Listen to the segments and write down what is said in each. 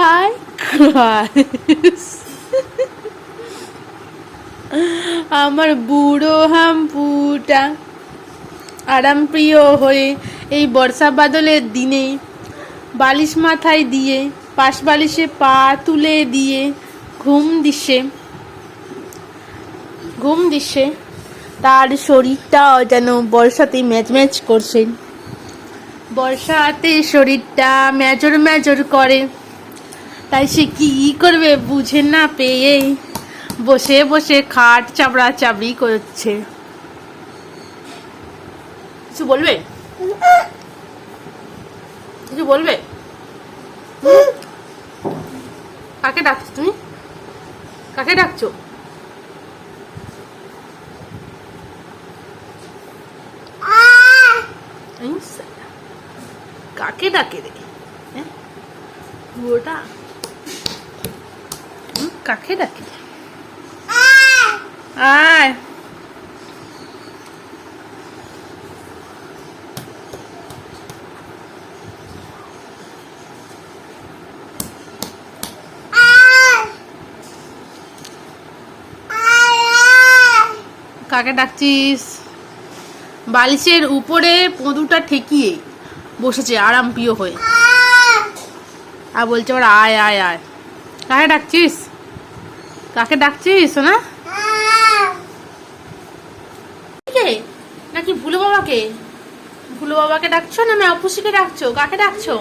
Hi guys আমার বুড়ো হাম্পুটা আরাম প্রিয় হয়ে এই বর্ষা বাদলের দিনে বালিশ মাথায় দিয়ে, পাশ বালিশে পা তুলে দিয়ে ঘুম দিচ্ছে ঘুম দিচ্ছে তার শরীরটাও যেন বর্ষাতে ম্যাচ ম্যাচ করছে। বর্ষাতে শরীরটা মেজর মেজর করে। তাই সে কি করবে বুঝে না পেয়ে। বসে বসে খাট চাবড়া চাবড়ি করছে। কিছু বলবে? কিছু বলবে? কাকে ডাকছো তুমি? কাকে ডাকছো? কাকে ডাকে রে? হ্যাঁ? কাকে ডাকে? আয়। কাকে ডাকছিস? বালিশের উপরে পদুটা ঠেকিয়ে বসেছে আরাম প্রিয় হয়ে আর বলছে ওরা আয় আয় আয়। কাকে ডাকছিস? কাকে ডাকছিস না নাকি ভুলো বাবাকে? ভুলো বাবাকে ডাকছো না ম্যাপুসিকে ডাকছো? কাকে ডাকছো?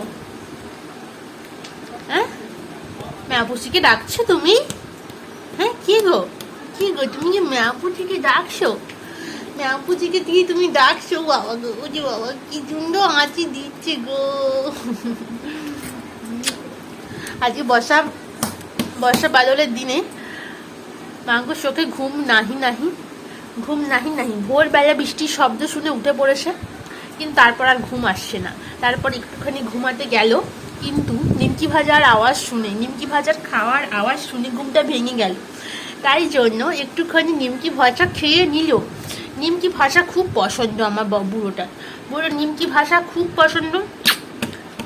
হ্যাঁ? ডাকছো তুমি? হ্যাঁ কি গো? কি গো? তুমি যে ম্যাপুজিকে ডাকছো? ম্যাপুজিকে দিয়ে তুমি ডাকছো? বাবা গো যে বাবা কি সুন্দর হাঁচি দিচ্ছে গো। আজকে বর্ষা বর্ষা বাদলের দিনে মাঙ্গো চোখে ঘুম নাহি নাহি, ঘুম নাহি নাহি। ভোরবেলা বৃষ্টির শব্দ শুনে উঠে পড়েছে, কিন্তু তারপর আর ঘুম আসছে না। তারপর একটুখানি ঘুমাতে গেল, কিন্তু নিমকি ভাজার আওয়াজ শুনে, নিমকি ভাজার খাওয়ার আওয়াজ শুনে ঘুমটা ভেঙে গেল। তাই জন্য একটুখানি নিমকি ভাজা খেয়ে নিল। নিমকি ভাষা খুব পছন্দ আমার বুড়োটার। বুড়ো, নিমকি ভাষা খুব পছন্দ।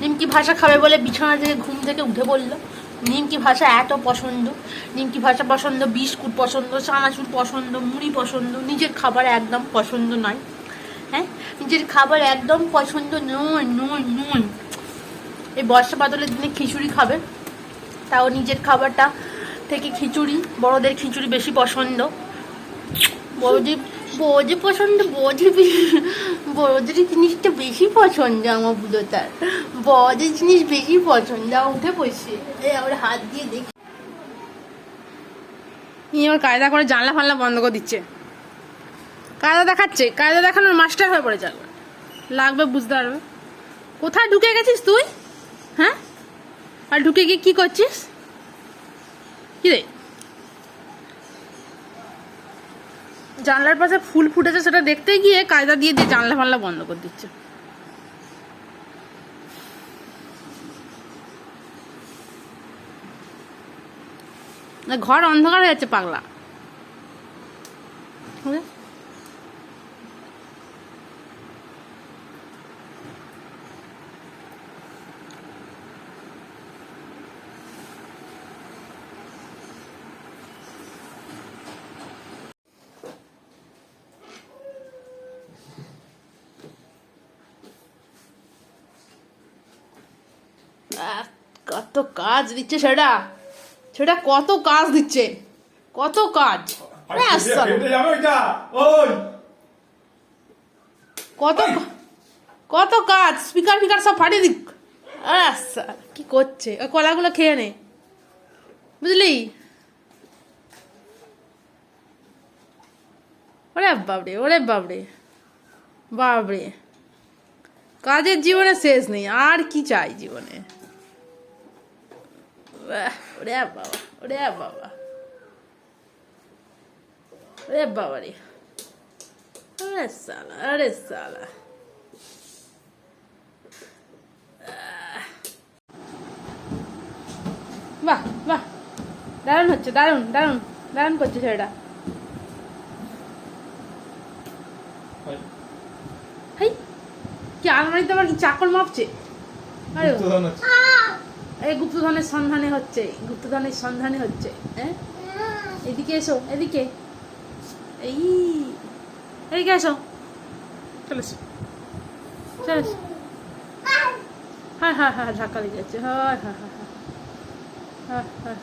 নিমকি ভাষা খাবে বলে বিছানা থেকে ঘুম থেকে উঠে পড়ল। নিমকি ভাষা এত পছন্দ। নিমকি ভাষা পছন্দ, বিস্কুট পছন্দ, চানাচুর পছন্দ, মুড়ি পছন্দ, নিজের খাবার একদম পছন্দ নয়। হ্যাঁ? নিজের খাবার একদম পছন্দ নয় নয় নয়। এই বর্ষা বাদলের দিনে খিচুড়ি খাবে। তাও নিজের খাবারটা থেকে খিচুড়ি, বড়দের খিচুড়ি বেশি পছন্দ। বড়দের বড়দের পছন্দ বড়দের বেশি- বড়দের জিনিসটা বেশি পছন্দ আমার বুড়োটার। বড়দের জিনিস বেশি পছন্দ। উঠে বসে। আমার হাত দিয়ে দেখি। এবার কায়দা করে জানলা ফানলা বন্ধ করে দিচ্ছে। কায়দা দেখাচ্ছে। কায়দা দেখানোর মাস্টার হয়ে পড়ে যাবে লাগবে, বুঝতে পারবে। কোথায় ঢুকে গেছিস তুই? হ্যাঁ? আর ঢুকে গিয়ে কি করছিস? কি রে? জানলার পাশে ফুল ফুটেছে সেটা দেখতে গিয়ে কায়দা দিয়ে দিয়ে জানলা ফানলা বন্ধ করে দিচ্ছে। ঘর অন্ধকার হয়ে যাচ্ছে পাগলা। কত কাজ দিচ্ছে সেটা। সেটা কত কাজ দিচ্ছে। কত কাজ। কত কত কাজ। স্পিকার ফিকার সব ফাটিয়ে দিক। আচ্ছা কি করছে? ওই কলাগুলো খেয়ে নে। বুঝলি? ওরে বাবরে ওরে বাবরে বাবরে কাজের জীবনে শেষ নেই। আর কি চাই জীবনে? ওরে বাবা ওরে বাবা ওরে বাবা রে আরে সালা আরে সালা আহ। বাহ বাহ দারুণ হচ্ছে দারুণ দারুণ দারুণ করছে ছেলেটা হাই কি আলমারিতে আবার কি চাকর মাপছে আরে। এই গুপ্তধনের সন্ধানে হচ্ছে গুপ্তধনের সন্ধানে হচ্ছে হ্যাঁ? এদিকে এসো এদিকে। এই এদিকে এসো। চলে এসো। চলে এসো। হ্যাঁ হ্যাঁ হ্যাঁ ধাক্কা লেগে যাচ্ছে। হ্যাঁ হ্যাঁ হ্যাঁ হ্যাঁ হ্যাঁ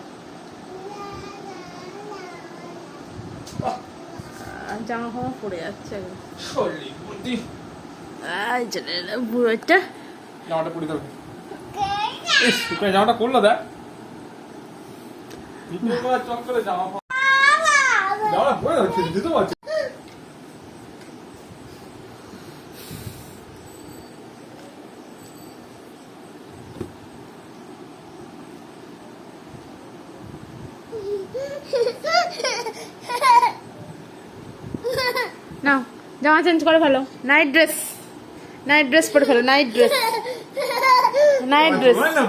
জামা ফামা পড়ে যাচ্ছে বুড়োটা জামাটা করল, দেখ। দ্বিতীয় বার চক করে জামা নাও, জামা চেঞ্জ করে ফেলো। নাইট ড্রেস নাইট ড্রেস পরে ফেলো নাইট ড্রেস নাইট ড্রেস না নে